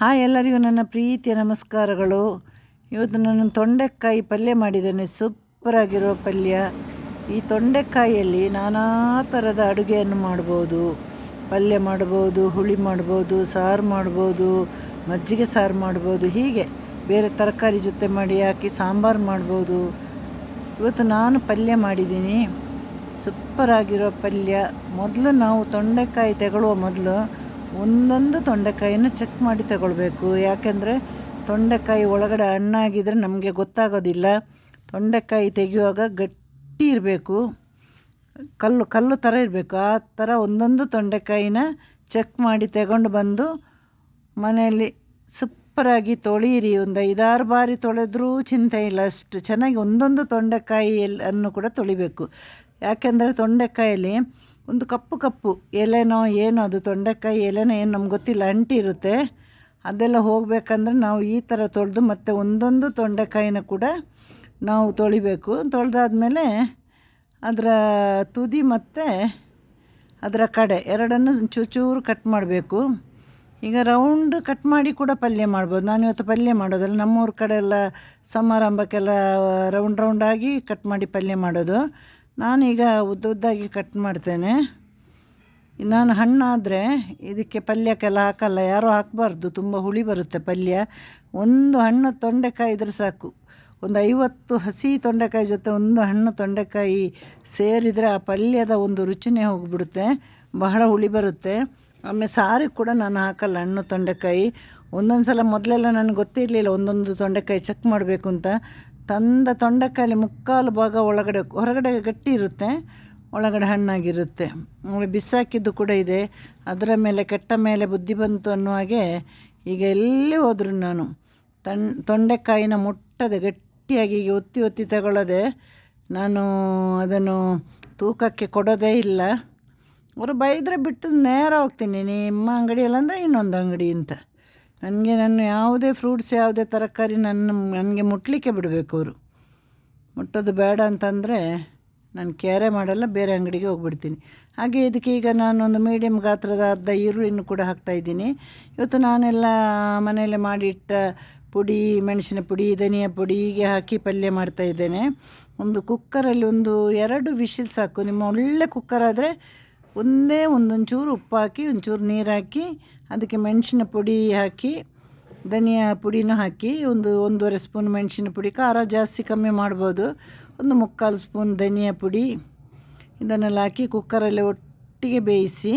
Hi ಎಲ್ಲರಿಗೂ ನನ್ನ ಪ್ರೀತಿಯ ನಮಸ್ಕಾರಗಳು. ಇವತ್ತು ನಾನು ತೊಂಡೆಕಾಯಿ ಪಲ್ಯ ಮಾಡಿದ್ದೇನೆ. ಸೂಪರಾಗಿರೋ ಪಲ್ಯ. ಈ ತೊಂಡೆಕಾಯಿಯಲ್ಲಿ ನಾನಾ ಥರದ ಅಡುಗೆಯನ್ನು ಮಾಡ್ಬೋದು. ಪಲ್ಯ ಮಾಡ್ಬೋದು, ಹುಳಿ ಮಾಡ್ಬೋದು, ಸಾರು ಮಾಡ್ಬೋದು, ಮಜ್ಜಿಗೆ ಸಾರು ಮಾಡ್ಬೋದು, ಹೀಗೆ ಬೇರೆ ತರಕಾರಿ ಜೊತೆ ಮಾಡಿ ಹಾಕಿ ಸಾಂಬಾರು ಮಾಡ್ಬೋದು. ಇವತ್ತು ನಾನು ಪಲ್ಯ ಮಾಡಿದ್ದೀನಿ. ಸೂಪರಾಗಿರೋ ಪಲ್ಯ. ಮೊದಲು ನಾವು ತೊಂಡೆಕಾಯಿ ತಗೊಳ್ಳುವ ಮೊದಲು ಒಂದೊಂದು ತೊಂಡೆಕಾಯಿನ ಚೆಕ್ ಮಾಡಿ ತಗೊಳ್ಬೇಕು. ಯಾಕೆಂದರೆ ತೊಂಡೆಕಾಯಿ ಒಳಗಡೆ ಹಣ್ಣಾಗಿದ್ರೆ ನಮಗೆ ಗೊತ್ತಾಗೋದಿಲ್ಲ. ತೊಂಡೆಕಾಯಿ ತೆಗೆಯುವಾಗ ಗಟ್ಟಿ ಇರಬೇಕು. ಕಲ್ಲು ಕಲ್ಲು ಥರ ಇರಬೇಕು. ಆ ಥರ ಒಂದೊಂದು ತೊಂಡೆಕಾಯಿನ ಚೆಕ್ ಮಾಡಿ ತಗೊಂಡು ಬಂದು ಮನೆಯಲ್ಲಿ ಸೂಪರಾಗಿ ತೊಳೀರಿ. ಒಂದು ಐದಾರು ಬಾರಿ ತೊಳೆದ್ರೂ ಚಿಂತೆ ಇಲ್ಲ. ಅಷ್ಟು ಚೆನ್ನಾಗಿ ಒಂದೊಂದು ತೊಂಡೆಕಾಯಿಯಲ್ಲಿ ಅನ್ನು ಕೂಡ ತೊಳಿಬೇಕು. ಯಾಕೆಂದರೆ ತೊಂಡೆಕಾಯಲ್ಲಿ ಒಂದು ಕಪ್ಪು ಕಪ್ಪು, ಎಲೆನೋ ಏನೋ, ಅದು ತೊಂಡೆಕಾಯಿ, ಎಲೆನೋ ಏನು, ನಮ್ಗೆ ಗೊತ್ತಿಲ್ಲ ಅಂಟಿರುತ್ತೆ ಅದೆಲ್ಲ ಹೋಗಬೇಕಂದ್ರೆ ನಾವು ಈ ಥರ ತೊಳೆದು ಮತ್ತು ಒಂದೊಂದು ತೊಂಡೆಕಾಯಿನ ಕೂಡ ನಾವು ತೊಳಿಬೇಕು. ತೊಳೆದಾದ್ಮೇಲೆ ಅದರ ತುದಿ ಮತ್ತು ಅದರ ಕಡೆ ಎರಡನ್ನು ಚೂಚೂರು ಚೂರು ಕಟ್ ಮಾಡಬೇಕು. ಈಗ ರೌಂಡ್ ಕಟ್ ಮಾಡಿ ಕೂಡ ಪಲ್ಯ ಮಾಡ್ಬೋದು. ನಾನು ಇವತ್ತು ಪಲ್ಯ ಮಾಡೋದಲ್ಲ, ನಮ್ಮೂರ ಕಡೆ ಎಲ್ಲ ಸಮಾರಂಭಕ್ಕೆಲ್ಲ ರೌಂಡ್ ರೌಂಡಾಗಿ ಕಟ್ ಮಾಡಿ ಪಲ್ಯ ಮಾಡೋದು. ನಾನೀಗ ಉದ್ದುದ್ದಾಗಿ ಕಟ್ ಮಾಡ್ತೇನೆ. ನಾನು ಹಣ್ಣಾದರೆ ಇದಕ್ಕೆ ಪಲ್ಯಕ್ಕೆಲ್ಲ ಹಾಕಲ್ಲ, ಯಾರೂ ಹಾಕಬಾರ್ದು, ತುಂಬ ಹುಳಿ ಬರುತ್ತೆ ಪಲ್ಯ. ಒಂದು ಹಣ್ಣು ತೊಂಡೆಕಾಯಿ ಇದ್ರೆ ಸಾಕು. ಒಂದು ಐವತ್ತು ಹಸಿ ತೊಂಡೆಕಾಯಿ ಜೊತೆ ಒಂದು ಹಣ್ಣು ತೊಂಡೆಕಾಯಿ ಸೇರಿದರೆ ಆ ಪಲ್ಯದ ಒಂದು ರುಚಿನೇ ಹೋಗಿಬಿಡುತ್ತೆ, ಬಹಳ ಹುಳಿ ಬರುತ್ತೆ. ಆಮೇಲೆ ಸಾರಿಗೆ ಕೂಡ ನಾನು ಹಾಕಲ್ಲ, ಹಣ್ಣು ತೊಂಡೆಕಾಯಿ. ಒಂದೊಂದು ಸಲ ಮೊದಲೆಲ್ಲ ನನಗೆ ಗೊತ್ತಿರಲಿಲ್ಲ, ಒಂದೊಂದು ತೊಂಡೆಕಾಯಿ ಚೆಕ್ ಮಾಡಬೇಕು ಅಂತ. ತಂದ ತೊಂಡಕ್ಕಲ್ಲಿ ಮುಕ್ಕಾಲು ಭಾಗ ಒಳಗಡೆ, ಹೊರಗಡೆ ಗಟ್ಟಿ ಇರುತ್ತೆ, ಒಳಗಡೆ ಹಣ್ಣಾಗಿರುತ್ತೆ. ಬಿಸಾಕಿದ್ದು ಕೂಡ ಇದೆ. ಅದರ ಮೇಲೆ, ಕೆಟ್ಟ ಮೇಲೆ ಬುದ್ಧಿ ಬಂತು ಅನ್ನೋ ಹಾಗೆ ಈಗ ಎಲ್ಲಿ ಹೋದ್ರು ನಾನು ತಣ್, ತೊಂಡೆಕಾಯಿನ ಮುಟ್ಟದೆ, ಗಟ್ಟಿಯಾಗಿ ಈಗ ಒತ್ತಿ ಒತ್ತಿ ತಗೊಳ್ಳೋದೆ, ನಾನು ಅದನ್ನು ತೂಕಕ್ಕೆ ಕೊಡೋದೇ ಇಲ್ಲ. ಅವರು ಬೈದರೆ ಬಿಟ್ಟು ನೇರ ಹೋಗ್ತೀನಿ, ನಿಮ್ಮ ಅಂಗಡಿಯಲ್ಲ ಅಂದರೆ ಇನ್ನೊಂದು ಅಂಗಡಿ ಅಂತ. ನನಗೆ ನಾನು ಯಾವುದೇ ಫ್ರೂಟ್ಸ್ ಯಾವುದೇ ತರಕಾರಿ ನನ್ನ ನನಗೆ ಮುಟ್ಟಲಿಕ್ಕೆ ಬಿಡಬೇಕು ಅವರು. ಮುಟ್ಟೋದು ಬೇಡ ಅಂತಂದರೆ ನಾನು ಕ್ಯಾರೆ ಮಾಡಲ್ಲ, ಬೇರೆ ಅಂಗಡಿಗೆ ಹೋಗ್ಬಿಡ್ತೀನಿ. ಹಾಗೆ ಇದಕ್ಕೆ ಈಗ ನಾನೊಂದು ಮೀಡಿಯಮ್ ಗಾತ್ರದ ಅರ್ಧ ಈರುಳ್ಳಿನೂ ಕೂಡ ಹಾಕ್ತಾಯಿದ್ದೀನಿ ಇವತ್ತು ನಾನೆಲ್ಲ ಮನೆಯಲ್ಲೇ ಮಾಡಿಟ್ಟ ಪುಡಿ, ಮೆಣಸಿನ ಪುಡಿ, ಧನಿಯಾ ಪುಡಿ ಹೀಗೆ ಹಾಕಿ ಪಲ್ಯ ಮಾಡ್ತಾಯಿದ್ದೇನೆ ಒಂದು ಕುಕ್ಕರಲ್ಲಿ ಒಂದು ಎರಡು ವಿಶಿಲ್ ಸಾಕು. ನಿಮ್ಮ ಒಳ್ಳೆ ಕುಕ್ಕರ್ ಆದರೆ ಒಂದೇ ಒಂದೊಂಚೂರು ಉಪ್ಪು ಹಾಕಿ ಒಂಚೂರು ನೀರು ಹಾಕಿ ಅದಕ್ಕೆ ಮೆಣಸಿನ ಪುಡಿ ಹಾಕಿ, ಧನಿಯಾ ಪುಡಿನೂ ಹಾಕಿ, ಒಂದು ಒಂದೂವರೆ ಸ್ಪೂನ್ ಮೆಣಸಿನ ಪುಡಿ, ಖಾರ ಜಾಸ್ತಿ ಕಮ್ಮಿ ಮಾಡ್ಬೋದು. ಒಂದು ಮುಕ್ಕಾಲು ಸ್ಪೂನ್ ಧನಿಯಾ ಪುಡಿ, ಇದನ್ನೆಲ್ಲ ಹಾಕಿ ಕುಕ್ಕರಲ್ಲಿ ಒಟ್ಟಿಗೆ ಬೇಯಿಸಿ,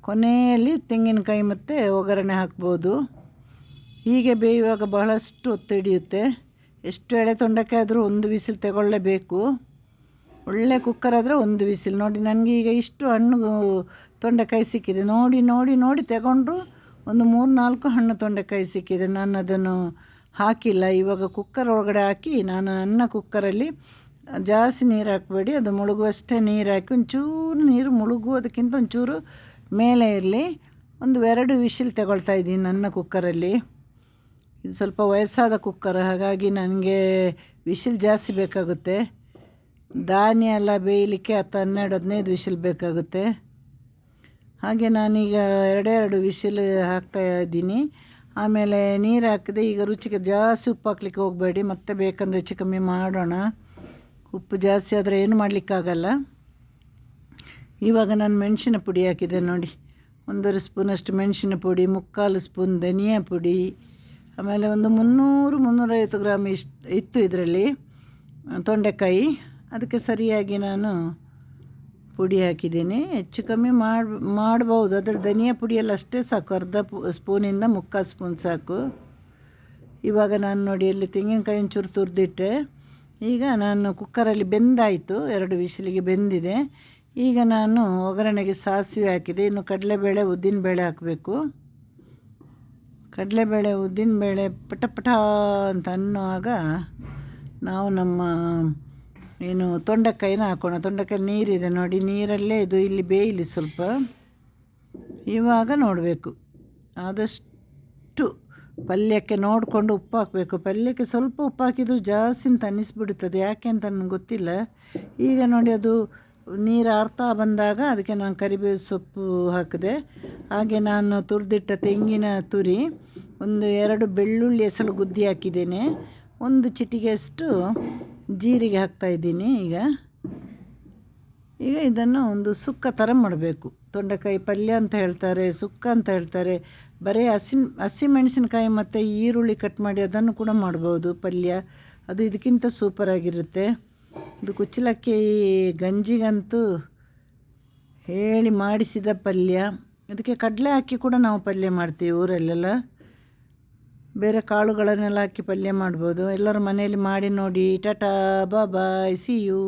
ಕೊನೆಯಲ್ಲಿ ತೆಂಗಿನಕಾಯಿ ಮತ್ತು ಒಗ್ಗರಣೆ ಹಾಕ್ಬೋದು. ಹೀಗೆ ಬೇಯುವಾಗ ಬಹಳಷ್ಟು ಒತ್ತು ಹಿಡಿಯುತ್ತೆ. ಎಷ್ಟು ಎಳೆ ತೊಂಡಕ್ಕೆ ಆದರೂ ಒಂದು ಬಿಸಿಲು ತಗೊಳ್ಳೇಬೇಕು. ಒಳ್ಳೆ ಕುಕ್ಕರ್ ಆದರೆ ಒಂದು ವಿಸಿಲ್. ನೋಡಿ, ನನಗೆ ಈಗ ಇಷ್ಟು ಹಣ್ಣು ತೊಂಡೆಕಾಯಿ ಸಿಕ್ಕಿದೆ. ನೋಡಿ ನೋಡಿ ನೋಡಿ ತಗೊಂಡ್ರು ಒಂದು ಮೂರು ನಾಲ್ಕು ಹಣ್ಣು ತೊಂಡೆಕಾಯಿ ಸಿಕ್ಕಿದೆ. ನಾನು ಅದನ್ನು ಹಾಕಿಲ್ಲ. ಇವಾಗ ಕುಕ್ಕರ್ ಒಳಗಡೆ ಹಾಕಿ ನಾನು ನನ್ನ ಕುಕ್ಕರಲ್ಲಿ ಜಾಸ್ತಿ ನೀರು ಹಾಕಬೇಡಿ. ಅದು ಮುಳುಗುವಷ್ಟೇ ನೀರು ಹಾಕಿ ಒಂಚೂರು ನೀರು ಮುಳುಗುವುದಕ್ಕಿಂತ ಒಂಚೂರು ಮೇಲೆ ಇರಲಿ. ಒಂದು ಎರಡು ವಿಶಿಲ್ ತಗೊಳ್ತಾ ಇದ್ದೀನಿ ನನ್ನ ಕುಕ್ಕರಲ್ಲಿ ಇದು ಸ್ವಲ್ಪ ವಯಸ್ಸಾದ ಕುಕ್ಕರ್ ಹಾಗಾಗಿ ನನಗೆ ವಿಶಿಲ್ ಜಾಸ್ತಿ ಬೇಕಾಗುತ್ತೆ. ಧಾನ್ಯ ಎಲ್ಲ ಬೇಯಲಿಕ್ಕೆ ಹತ್ತು ಹನ್ನೆರಡು ಹದಿನೈದು ವಿಶಿಲ್ ಬೇಕಾಗುತ್ತೆ. ಹಾಗೆ ನಾನೀಗ ಎರಡೆರಡು ವಿಸಿಲ್ ಹಾಕ್ತಾ ಇದ್ದೀನಿ. ಆಮೇಲೆ ನೀರು ಹಾಕಿದೆ. ಈಗ ರುಚಿಗೆ ಜಾಸ್ತಿ ಉಪ್ಪು ಹಾಕ್ಲಿಕ್ಕೆ ಹೋಗಬೇಡಿ. ಮತ್ತೆ ಬೇಕಂದ್ರೆ ಹೆಚ್ಚು ಕಮ್ಮಿ ಮಾಡೋಣ. ಉಪ್ಪು ಜಾಸ್ತಿ ಆದರೆ ಏನು ಮಾಡಲಿಕ್ಕಾಗಲ್ಲ. ಇವಾಗ ನಾನು ಮೆಣಸಿನ ಪುಡಿ ಹಾಕಿದೆ ನೋಡಿ. ಒಂದೂವರೆ ಸ್ಪೂನಷ್ಟು ಮೆಣಸಿನ ಪುಡಿ, ಮುಕ್ಕಾಲು ಸ್ಪೂನ್ ಧನಿಯಾ ಪುಡಿ, ಆಮೇಲೆ ಒಂದು ಮುನ್ನೂರು ಮುನ್ನೂರೈವತ್ತು ಗ್ರಾಮ್ ಇಷ್ಟು ಇತ್ತು ಇದರಲ್ಲಿ ತೊಂಡೆಕಾಯಿ. ಅದಕ್ಕೆ ಸರಿಯಾಗಿ ನಾನು ಪುಡಿ ಹಾಕಿದ್ದೀನಿ. ಹೆಚ್ಚು ಕಮ್ಮಿ ಮಾಡಿ, ಮಾಡ್ಬೋದು. ಅದ್ರ ಧನಿಯಾ ಪುಡಿಯಲ್ಲಿ ಅಷ್ಟೇ ಸಾಕು. ಅರ್ಧ ಸ್ಪೂನಿಂದ ಮುಕ್ಕಾಲು ಸ್ಪೂನ್ ಸಾಕು. ಇವಾಗ ನಾನು ನೋಡಿ ಅಲ್ಲಿ ತೆಂಗಿನಕಾಯಿ ಒಂಚೂರು ತುರಿದಿಟ್ಟೆ. ಈಗ ನಾನು ಕುಕ್ಕರಲ್ಲಿ ಬೆಂದಾಯಿತು. ಎರಡು ವಿಸಿಲಿಗೆ ಬೆಂದಿದೆ. ಈಗ ನಾನು ಒಗ್ಗರಣೆಗೆ ಸಾಸಿವೆ ಹಾಕಿದೆ. ಇನ್ನು ಕಡಲೆಬೇಳೆ, ಉದ್ದಿನಬೇಳೆ ಹಾಕಬೇಕು. ಕಡಲೆಬೇಳೆ, ಉದ್ದಿನಬೇಳೆ ಪಟ ಪಟ ಅಂತ ಅನ್ನುವಾಗ ನಾವು ನಮ್ಮ ಏನು ತೊಂಡೆಕಾಯಿನ ಹಾಕೋಣ. ತೊಂಡೆಕಾಯಿ ನೀರಿದೆ ನೋಡಿ, ನೀರಲ್ಲೇ ಇದು ಇಲ್ಲಿ ಬೇಯಲಿ ಸ್ವಲ್ಪ. ಇವಾಗ ನೋಡಬೇಕು. ಆದಷ್ಟು ಪಲ್ಯಕ್ಕೆ ನೋಡಿಕೊಂಡು ಉಪ್ಪು ಹಾಕಬೇಕು. ಪಲ್ಯಕ್ಕೆ ಸ್ವಲ್ಪ ಉಪ್ಪು ಹಾಕಿದರೂ ಜಾಸ್ತಿ ಅಂತ ಅನ್ನಿಸ್ಬಿಡುತ್ತದೆ. ಯಾಕೆ ಅಂತ ನನಗೆ ಗೊತ್ತಿಲ್ಲ. ಈಗ ನೋಡಿ ಅದು ನೀರು ಆರ್ತಾ ಬಂದಾಗ ಅದಕ್ಕೆ ನಾನು ಕರಿಬೇವು ಸೊಪ್ಪು ಹಾಕಿದೆ. ಹಾಗೆ ನಾನು ತುರಿದಿಟ್ಟ ತೆಂಗಿನ ತುರಿ, ಒಂದು ಎರಡು ಬೆಳ್ಳುಳ್ಳಿ ಹೆಸಳು ಗುದ್ದಿ ಹಾಕಿದ್ದೇನೆ. ಒಂದು ಚಿಟಿಗೆಯಷ್ಟು ಜೀರಿಗೆ ಹಾಕ್ತಾಯಿದ್ದೀನಿ ಈಗ. ಈಗ ಇದನ್ನು ಒಂದು ಸುಕ್ಕ ಥರ ಮಾಡಬೇಕು. ತೊಂಡೆಕಾಯಿ ಪಲ್ಯ ಅಂತ ಹೇಳ್ತಾರೆ, ಸುಕ್ಕ ಅಂತ ಹೇಳ್ತಾರೆ. ಬರೀ ಹಸಿ ಹಸಿಮೆಣಸಿನಕಾಯಿ ಮತ್ತು ಈರುಳ್ಳಿ ಕಟ್ ಮಾಡಿ ಅದನ್ನು ಕೂಡ ಮಾಡ್ಬೋದು ಪಲ್ಯ. ಅದು ಇದಕ್ಕಿಂತ ಸೂಪರಾಗಿರುತ್ತೆ ಇದು ಕುಚ್ಚಲಕ್ಕಿ ಗಂಜಿಗಂತೂ ಹೇಳಿ ಮಾಡಿಸಿದ ಪಲ್ಯ. ಅದಕ್ಕೆ ಕಡಲೆ ಹಾಕಿ ಕೂಡ ನಾವು ಪಲ್ಯ ಮಾಡ್ತೀವಿ ಊರಲ್ಲೆಲ್ಲ. ಬೇರೆ ಕಾಳುಗಳನ್ನೆಲ್ಲ ಹಾಕಿ ಪಲ್ಯ ಮಾಡ್ಬೋದು. ಎಲ್ಲರ ಮನೆಯಲ್ಲಿ ಮಾಡಿ ನೋಡಿ. Tata bye see you